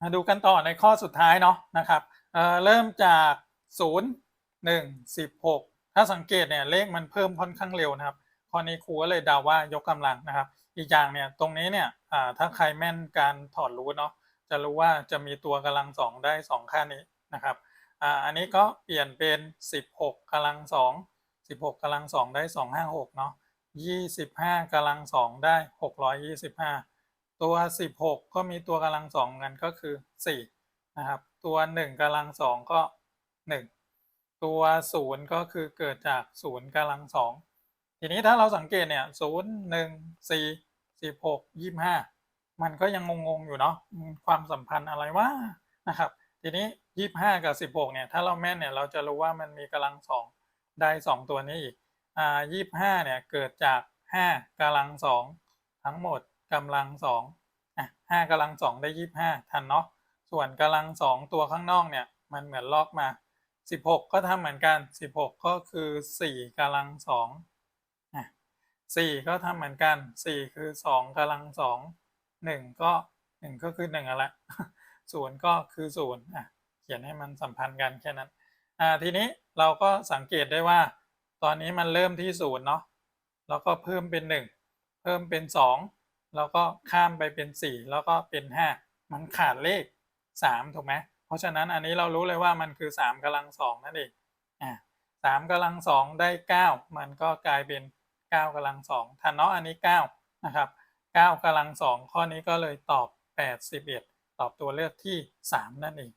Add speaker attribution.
Speaker 1: มาดูกันต่อในข้อสุดท้ายเนาะนะครับเเริ่มจาก 0 1 16 ถ้าสังเกตเนี่ยเลขมันเพิ่มค่อนข้างเร็วนะครับข้อนี้ครูก็เลยเดาว่ายกกำลังนะครับ อีกอย่างเนี่ยตรงนี้เนี่ยถ้าใครแม่นการถอดรูทเนาะจะรู้ว่าจะมีตัวกำลังสองได้สองค่านี้นะครับอ,อันนี้ก็เปลี่ยนเป็น 16กำลังสอง16กำลังสองได้ 256เนาะ25กำลังสองได้ 625 ตัว 16 ก็มีตัวกำลังสองกันก็คือ 4 นะครับ ตัว 1กำลังสองก็ 1 ตัว 0 ก็คือเกิดจาก 0กำลังสองทีนี้ถ้าเราสังเกตเนี่ย 0 1 4 16 25 มันก็ยังงงๆอยู่เนาะความสัมพันธ์อะไรวะนะครับ ทีนี้ 25 กับ 16 เนี่ยถ้าเราแม่นเนี่ยเราจะรู้ว่ามันมีกำลังสองได้2ตัวนี้อีก อ่า 25 เนี่ยเกิดจาก 5กำลังสองทั้งหมด กำลังสองอะ5กำลังสองได้25ทันเนาะส่วนกำลังสองตัวข้างนอกเนี่ยมันเหมือนลอกมา 16 ก็ทำเหมือนกัน 16 ก็คือ 4กำลังสองอะ4ก็ทำเหมือนกัน 4 คือ 2กำลังสอง1ก็1ก็คือ1อะแหละ0ก็คือ0อะเขียนให้มันสัมพันธ์กันแค่นั้นอ่าทีนี้เราก็สังเกตได้ว่า ตอนนี้มันเริ่มที่0เนาะแล้วก็เพิ่มเป็น 1 เพิ่มเป็น 2 แล้วก็ข้ามไปเป็น 4 แล้วก็เป็น 5 มันขาดเลข 3 ถูกไหมเพราะฉะนั้นอันนี้เรารู้เลยว่ามันคือ 3กำลังสองนั่นเองอ่า3กำลังสองได้ 9 มันก็กลายเป็น9กำลังสองทันเนาะอันนี้9นะครับ9กำลังสองข้อนี้ก็เลยตอบ 81 ตอบตัวเลือกที่ 3 นั่นเอง